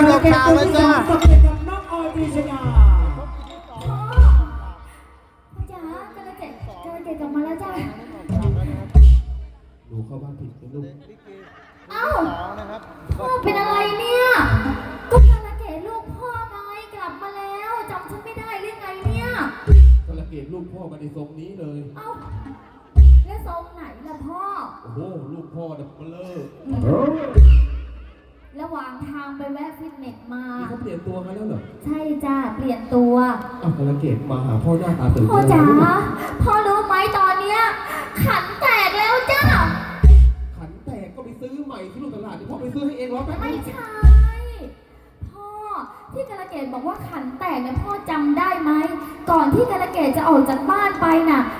ที่หลบข่าวเลยจ้าสำเร็จกับน้องออยดีชยาพ่อจ๋ากระเกดกระเกดกลับมาแล้วจ้าหนูเข้าบ้านผิดเป็นลูกเอ้าสองนะครับพ่อเป็นอะไรเนี่ยก็กระเกดลูกพ่อไงกลับมาแล้วจำฉันไม่ได้หรือไงเนี่ยกระเกดลูกพ่อมาในทรงนี้เลย เอ้าแล้วทรงไหนล่ะพ่อ โอ้โหลูกพ่อดับเบลอ ระหว่างทางไปแวะฟิตเนสมา นี่เขาเปลี่ยนตัวกันแล้วเหรอใช่จ้าเปลี่ยนตัว อ้าวกระเกดมาหาพ่อหน้าตาตื่นพ่อจ๋าเลยพ่อรู้ไหมตอนเนี้ยขันแตกแล้วจ้า ขันแตกก็ไปซื้อใหม่ที่ลูกตลาดเดี๋ยวพ่อไปซื้อให้เองแล้วแป๊บไม่นึงใช่ พ่อที่กระเกดบอกว่าขันแตกเนี่ยพ่อจำได้ไหม ก่อนที่กระเกดจะออกจากบ้านไปน่ะ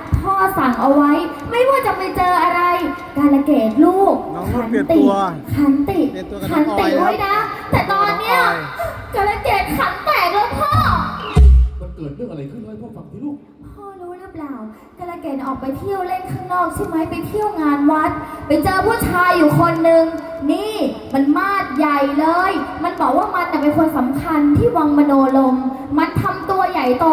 พ่อ สั่งเอาไว้ ไม่ว่าจะไปเจออะไรกระเกดลูกน้องนุ่ขันเปลี่ยนติตัว ขันติเปลี่ยนตัวกับขันติน้องออยไว้นะ แต่ตอนเนี้ยน้องออยกระเกดขันแตกแล้วพ่อ มันเกิดเรื่องอะไรขึ้นเล่าให้พ่อฟังที่ลูก พ่อรู้หรือเปล่ากระเกดออกไปเที่ยวเล่นข้างนอกใช่ไหมไปเที่ยวงานวัด ไปเจอผู้ชายอยู่คนหนึ่งนี่มันมาดใหญ่เลย มันบอกว่ามันน่ะเป็นคนสำคัญที่วังมโนลม มันทำตัวใหญ่โต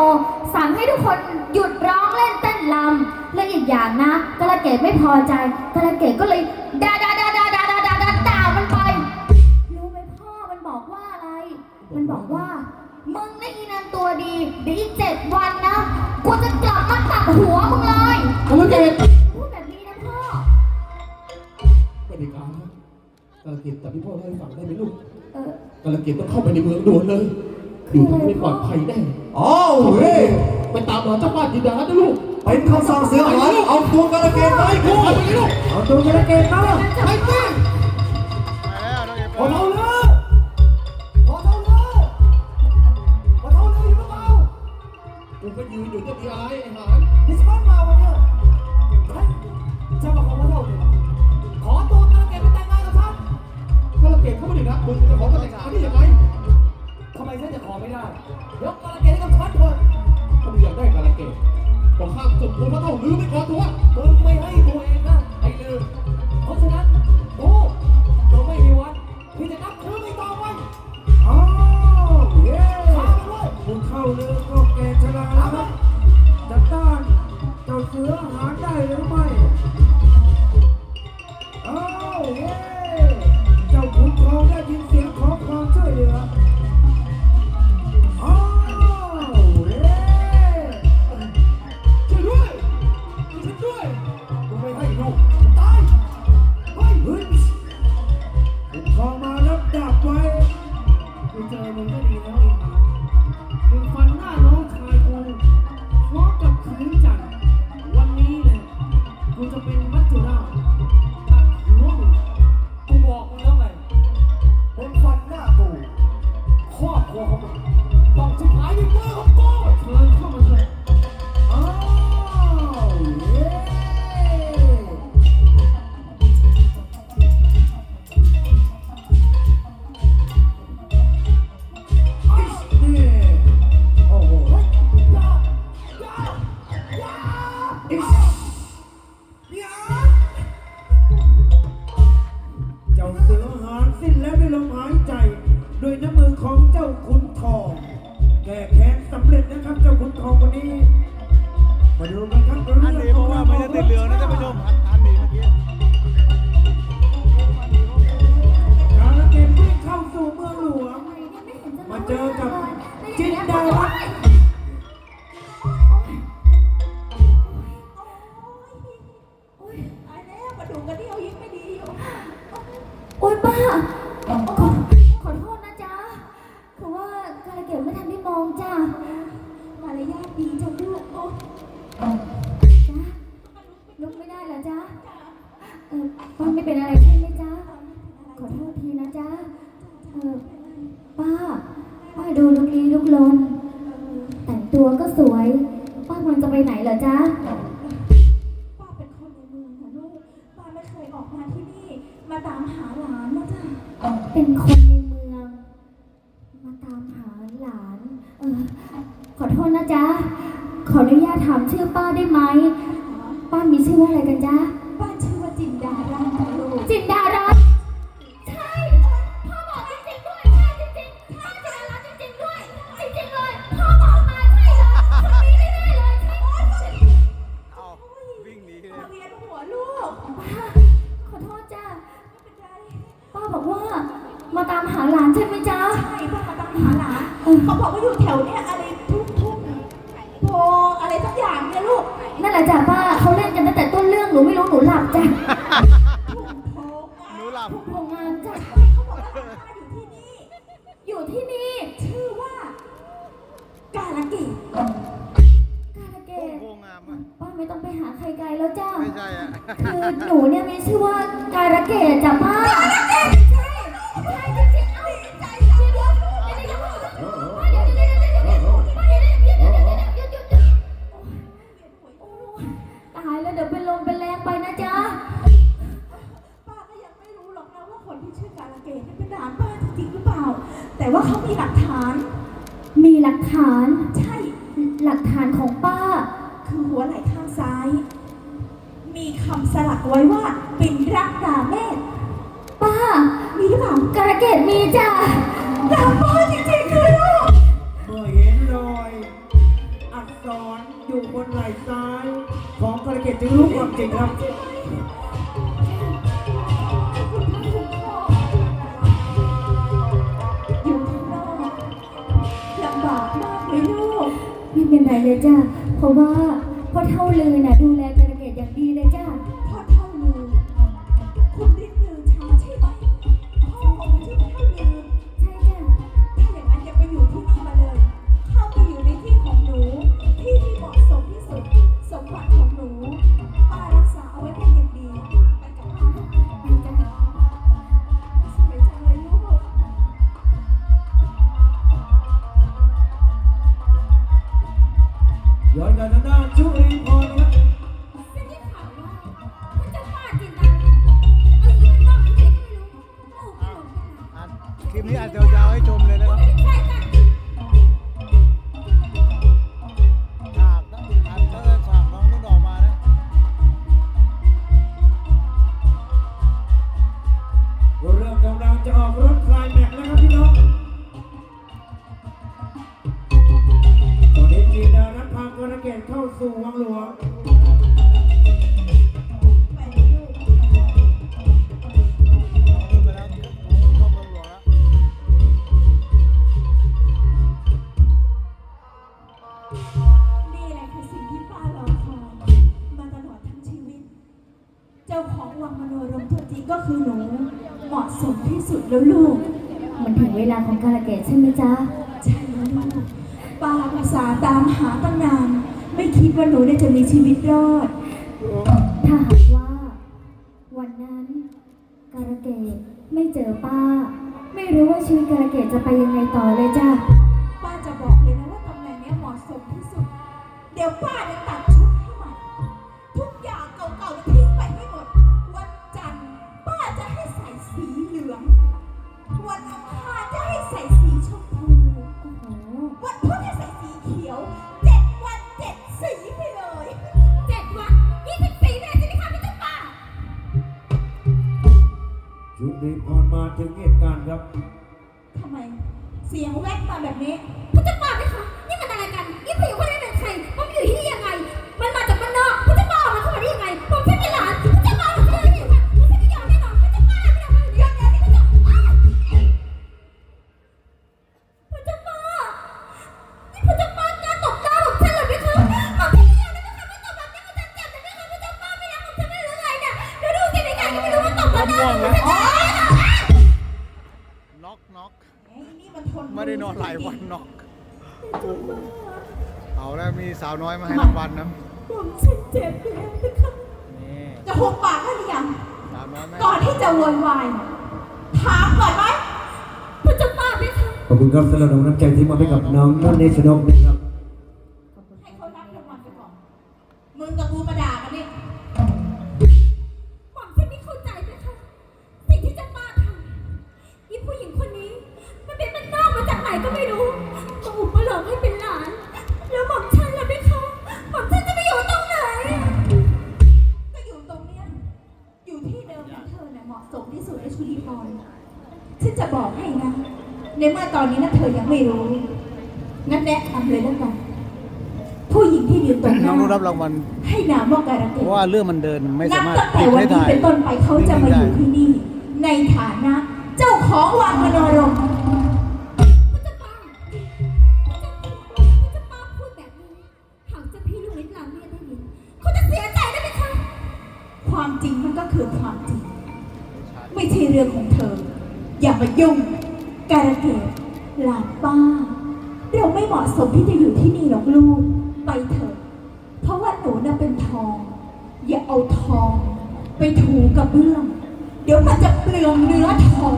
สั่งให้ทุกคนหยุดร้องเล่นเต้นรำ และอีกอย่างนะกระเกดไม่พอใจกระเกดก็เลยด่าด่าด่าด่าด่าด่าด่าด่าด่ามันไปรู้ไหมพ่อมันบอกว่าอะไร มันบอกว่ามึงนี่อีนันตัวดีเดี๋ยวอีกเจ็ดวันนะกูจะกลับมาตัดหัวมึงเลยกระเกดพูดแบบนี้นะพ่อไม่ได้การนะกระเกดแต่พี่พ่อเล่าให้ฟังได้ไหมลูกเออกระเกดต้องเข้าไปในเมืองด่วนเลยอยู่ตรงนี้ปลอดภัยแน่อ้าวเฮ้ยไปตามหาเจ้าบ้านจินดานะลูก เป็นคำสั่งเสือหายเอาตัวกระเกตไปกูไปลูกเอาตัวกระเกดมาไปสิ ว่ากระเกดไม่ทันได้มองจ้ามารยาทดีจังลูกโอ้จ้าลุกไม่ได้เหรอจ๊ะเออป้าไม่เป็นอะไราหลานใช่ไหมจ๊ะใช่พวกมาตางหาหลานเขาบอกว่าอยู่แถวเนี้ยอะไรทุกทุกโพอะไรสักอย่างเนี่ยลูก นั่นแหละจ้ะป้าเขาเล่นกันตั้งแต่ต้นเรื่องหนูไม่รู้หนูหลับจ้ะ ว่าเขามีหลักฐาน มีหลักฐาน ใช่ หลักฐานของป้า คือหัวไหล่ข้างซ้าย มีคำสลักไว้ว่าเป็นรักดาเมศป้า มีหรือเปล่าการะเกดมีจ้ะดาป้าจริงๆคือลูกเมื่อเห็นรอยอักษรอยู่บนไหล่ซ้าย ของกระเกตจึงรู้ความจริงครับ เป็นไหนเลยจ้ะเพราะว่าพ่อเท่าลือนะดูแล หนูได้จะมีชีวิตรอด ถ้าหากว่า วันนั้น การะเกดไม่เจอป้า ไม่รู้ว่าชีวิตการะเกดจะไปยังไงต่อเลยจ้า ก่อนมาถึงเหตุการณ์ครับ ทำไม เสียงแว๊กมาแบบนี้พระจะมาไหมคะ นี่มันอะไรกันนี่เสียงค ก่อนที่จะโวนวายถามก่อนไหมพระเจ้าป้าไหมคะ ขอบคุณครับสำหรับน้ำใจที่มอบให้กับน้องท่านเนชนกนะครับ รางวัลให้นามว่าการะเกดเพราะว่าเรื่องมันเดินไม่สาบมารถตั้งแต่วันนี้เป็นต้นไปเขาจะมาอยู่ที่นี่ ในฐานะ เจ้าของวังมโนรมความจริงมันก็คือความจริง ไม่ใช่เรื่องของเธอ อย่ามายุ่ง การะเกดหลานป้า เราไม่เหมาะสมที่จะอยู่ที่นี่หรอกลูก อย่าเอาทอง ไปถูกระเบื้อง เดี๋ยวมันจะเปลืองเนื้อทอง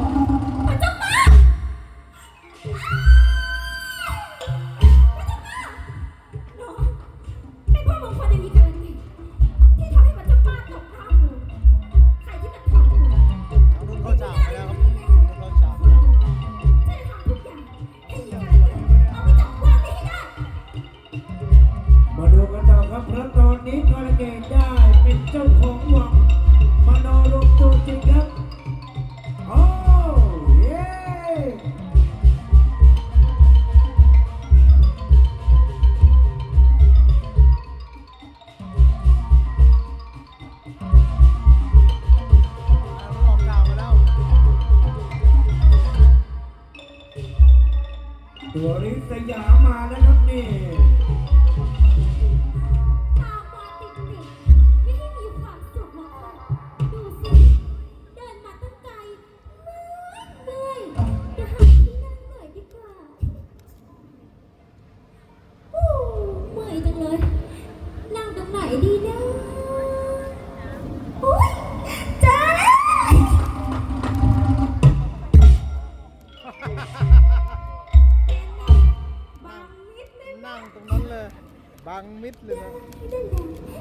งมิดเลยนะ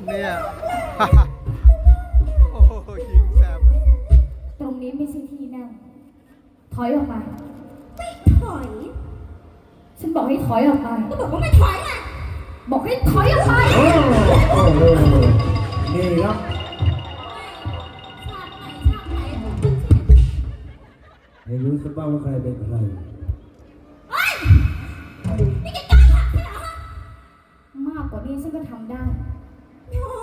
เนี่ยโอ้โหยิงแสบตรงนี้ไม่ใช่ที่นั่ง ถอยออกมาไม่ถอย ฉันบอกให้ถอยออกไปก็บอกว่าไม่ถอยอะ บอกให้ถอยออกไปโอ้โหนี่ครับให้รู้สบ้างว่าใครเป็นใคร ฉันก็ทำได้ โอ้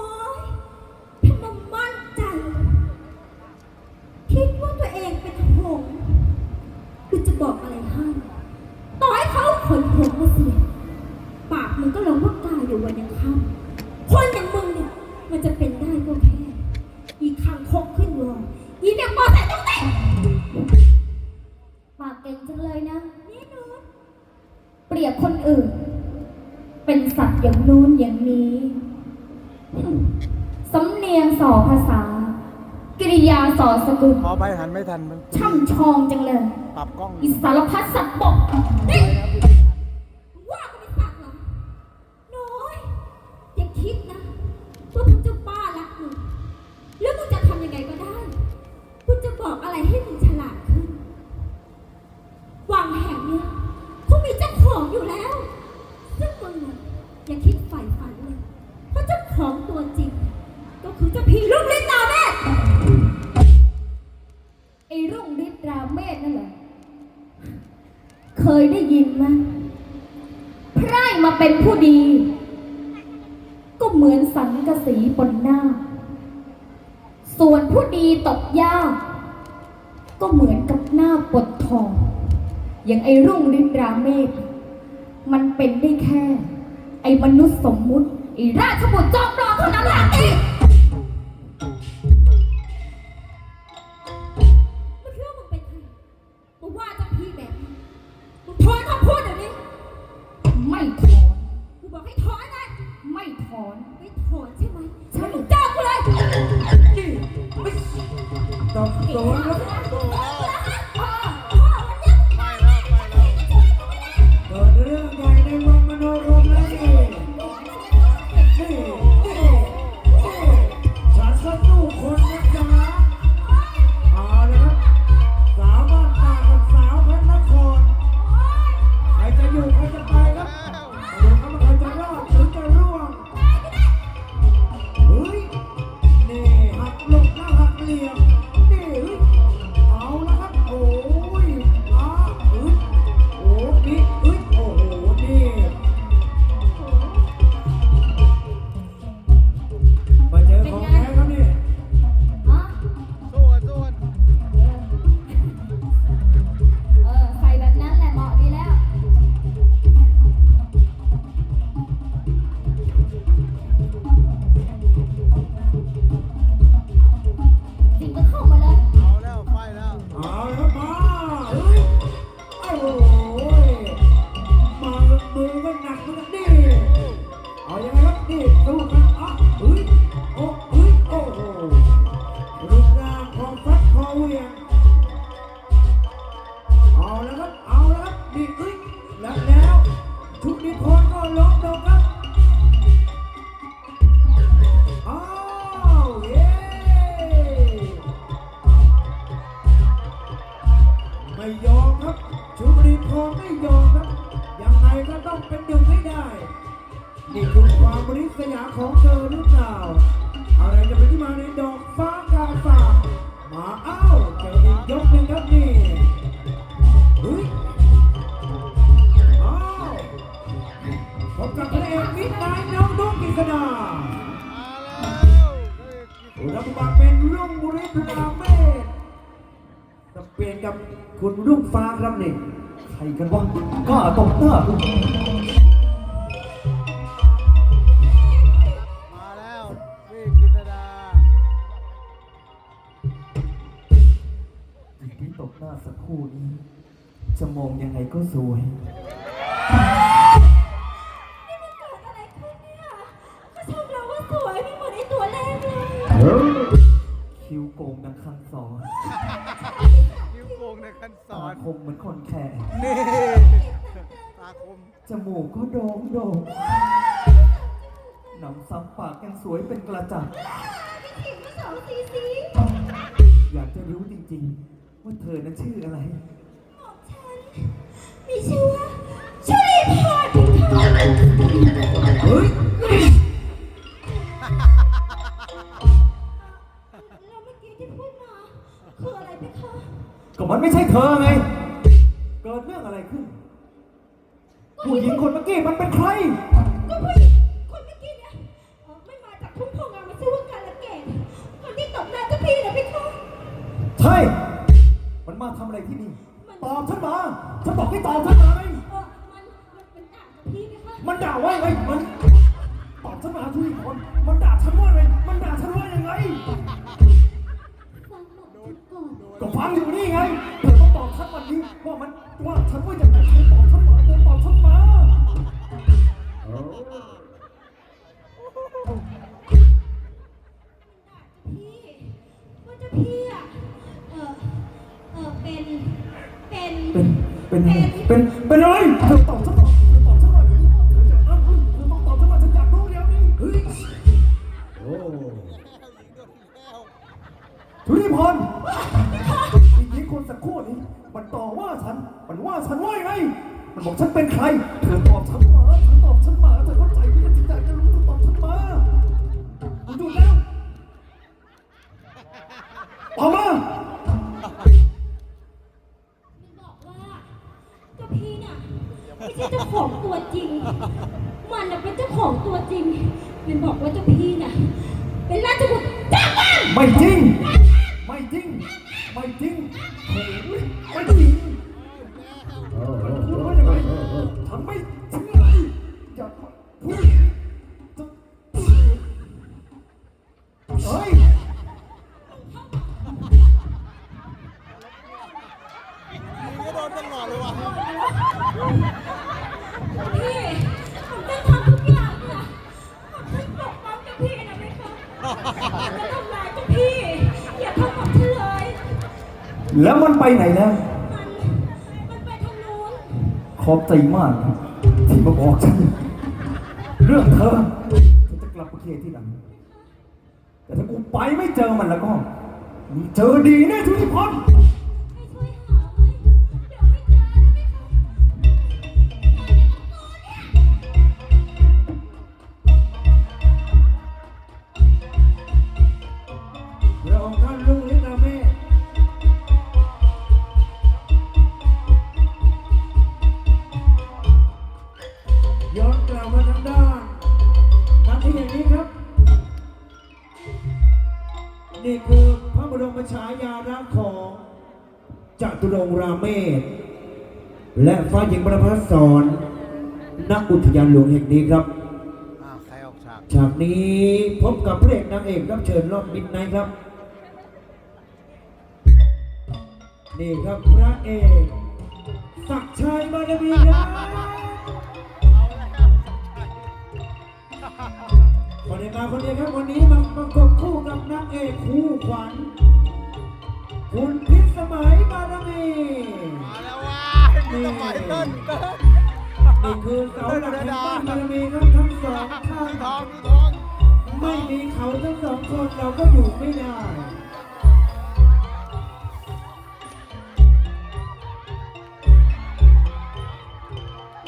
กูขอไปหันไม่ทันมันช่ำชองจังเลย ปรับกล้อง อิสารพัดสัตว์ตก เมธนั่นแหละเคยได้ยินไหมไพร่มาเป็นผู้ดี ก็เหมือนสังกะสีบนหน้า ส่วนผู้ดีตกยากก็เหมือนกับหน้าปดทอง อย่างไอรุ่งรินราเมฆมันเป็นได้แค่ ไอมนุษย์สมมุติ ไอราชบุตรจอมรอเท่านั้นแหละอ คุณรุ่งฟ้าครับนี่ใครกันวะกล้าตบหน้ากูมาแล้วพี่กิตดาที่ตบหน้าสักครู่นี้จะมองยังไงก็สวย ปากยังสวยเป็นกระจับสองสีสีอยากจะรู้จริงๆ ว่าเธอนั้นชื่ออะไร ของฉัน มีชื่อว่าชุลีพรค่ะเฮ้ย แล้วเมื่อกี้ที่พูดมาคืออะไรไหมคะก็มันไม่ใช่เธอไง เกิดเรื่องอะไรขึ้น ผู้หญิงคนเมื่อกี้มันเป็นใคร ใช่มันมาทำอะไรที่นี่ตอบฉันมา ฉันบอกให้ตอบฉันมาไงเออมันมันเป็นด่าเจ้าพี่นะคะมันด่าว่าไงมัน ตอบฉันมาทุกคนมันด่าฉันว่าไงมันด่าฉันว่ายังไง ฟังหมดทุกก่อน ก็ฟังอยู่นี่ไง ของตัวจริง มันบอกว่าเจ้าพี่น่ะ เป็นราชบุตรจ้างมันไม่จริง ไม่จริง ไม่จริงโอ้ยไม่จริงพูดว่ายังไงฉันไม่จริงอะไร ไปไหนแล้วมันมันไปทางนู้นขอบใจมากนะที่มาบอกฉันเรื่องเธอเธอจะกลับมาเคลียร์ที่หลังแต่ถ้ากูไปไม่เจอมันแล้วก็มึงเจอดีแน่ทุกคน ฟ้าหญิงประภัสสอนนักอุทยานหลวงแห่งนี้ครับอ้าวใครออกฉาก ฉากนี้พบกับพระเอกนางเอกรับเชิญรอบมิดไนท์ครับ นี่ครับพระเอกศักดิ์ชัยบารมีครับคนเดียวมาคนเดียวครับวันนี้มาประกบคู่กับนางเอกคู่ขวัญคุณพิษสมัยบารมี มาแล้วว่ะ นี่สมัยเต้นเต้นนี่คือเสาหลักแห่งบ้านบารมีครับทั้งสองข้างทองทองไม่มีเขาทั้งสองคนเราก็อยู่ไม่ได้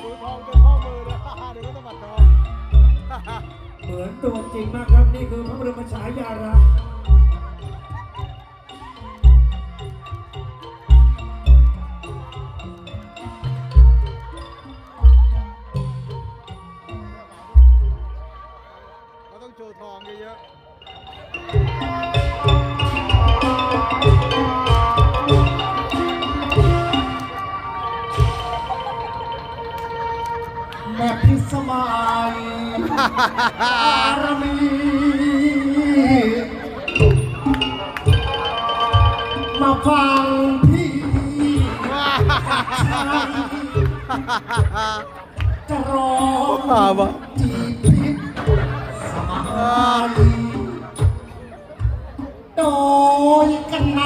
มือทองเป็นพ่อมือเลยเดี๋ยวก็สะบัดทอง เหมือนตัวจริงมากครับนี่คือพระบรมฉายาลักษณ์ แม่พิสมัยอารมีมาฟังพี่จะร้องอ่าบ่จีพิษสมัยโดยกันใน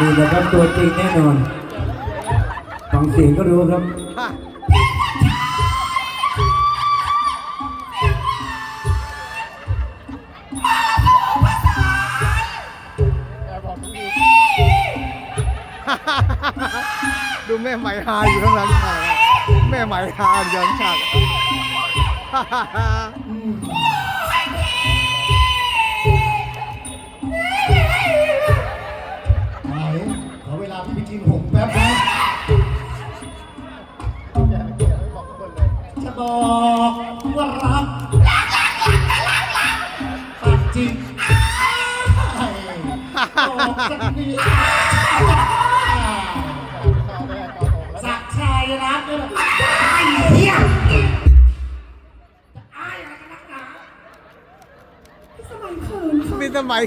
นี่นะครับตัวจริงแน่นอนฟังเสียงก็รู้ครับ ดูแม่ไหมฮาอยู่ข้างหลังฉากอะแม่ไหมฮาอยู่ข้างหลังฉาก ไป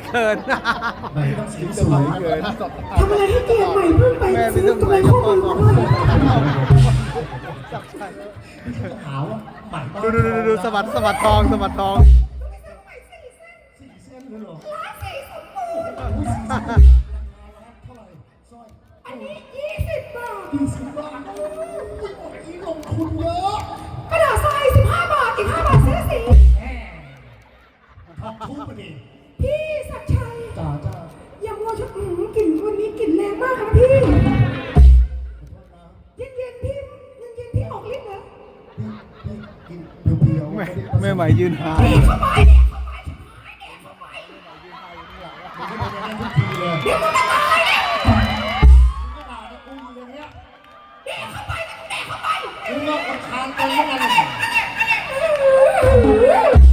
เขินไหนต้องสีสสวมัยยเขินทำอะไรให้เกียรติใหม่เพิ่งไปแม่มีซื้อสกำมัไรยข้เขิอนมูลมาด้วยหาว่าใหม่ต้องดูดูดูดูสะบัดสะบัดทองสะบัดทอง สี่เส้นเลยเหรออัน แม่แม่ไหวยืนหาพี่เข้าไปเนี่ยเข้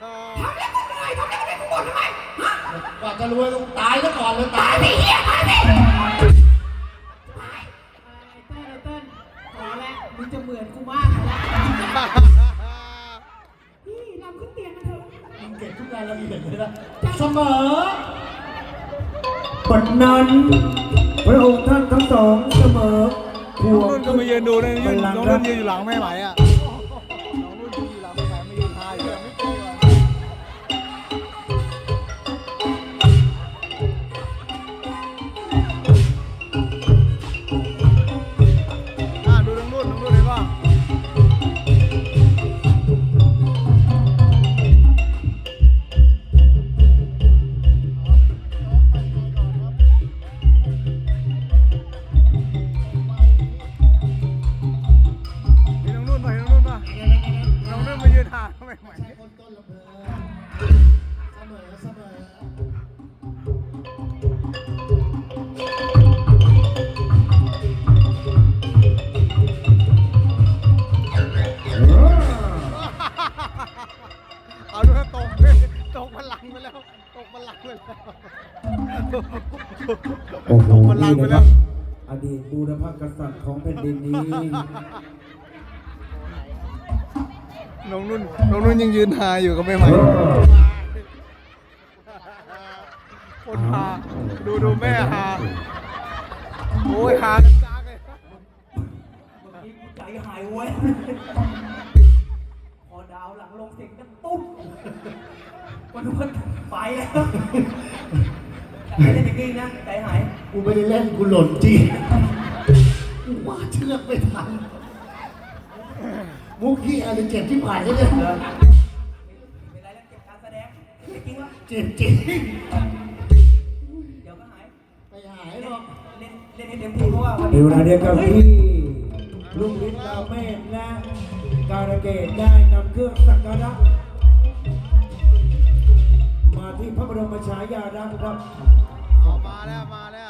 เลยนะทำแล้วมึงเหนื่อยทำแล้วมึงไม่บ่นทำไมฮะกว่าจะรวยต้องตายซะก่อนเลยตาตายยไปเหี้ยตายไปเติ้ลเติ้ลพอแล้วมึงจะเหมือนกูมากแล้วนี่ลำขึ้นเตียงกันเถอะมึงเก็บทุกรายละเอียดเลยนะเสมอปัจนั้นพระองค์ท่านทั้งสองเสมอพน้วองนุ่นก็มายืนดูนะยืนน้องนุ่นยืนอยู่หลังแม่ไหมอะ นี้น้องนุ่นน้องนุ่นยังยืนหาอยู่กับแม่ใหม่คนหาดูดูแม่หาโอ้ยหากันจ้าเลยใจหายเว้ยพอดาวหลังลงเสียงดังปุ๊บวันนู้นไปแล้วใจเล่นอย่างนี้นะใจหายกูไม่ได้เล่นกูหล่นจริงกู ว่าเชือกไม่ทันมุกที่อะไรเจ็บที่ผ่านใช่ไหมเป็นไรแล้วเก็บการแสดงจริงวะเจ็บจริงเดี๋ยวก็หายไม่หายหรอกเล่นเล่นให้เต็มที่เพราะว่าวันในนี้เวลาเดียวกับที่ลุงฤทธิ์ลาเมศและการะเกดได้นำเครื่องสักการะมาที่พระบรมฉายาลักษณ์ครับเอามาแล้วมาแล้ว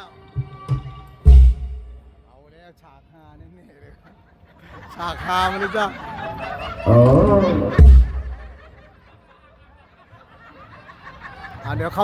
ฉากฮามาเลยจ้ะอ่าเดี๋ยวเขา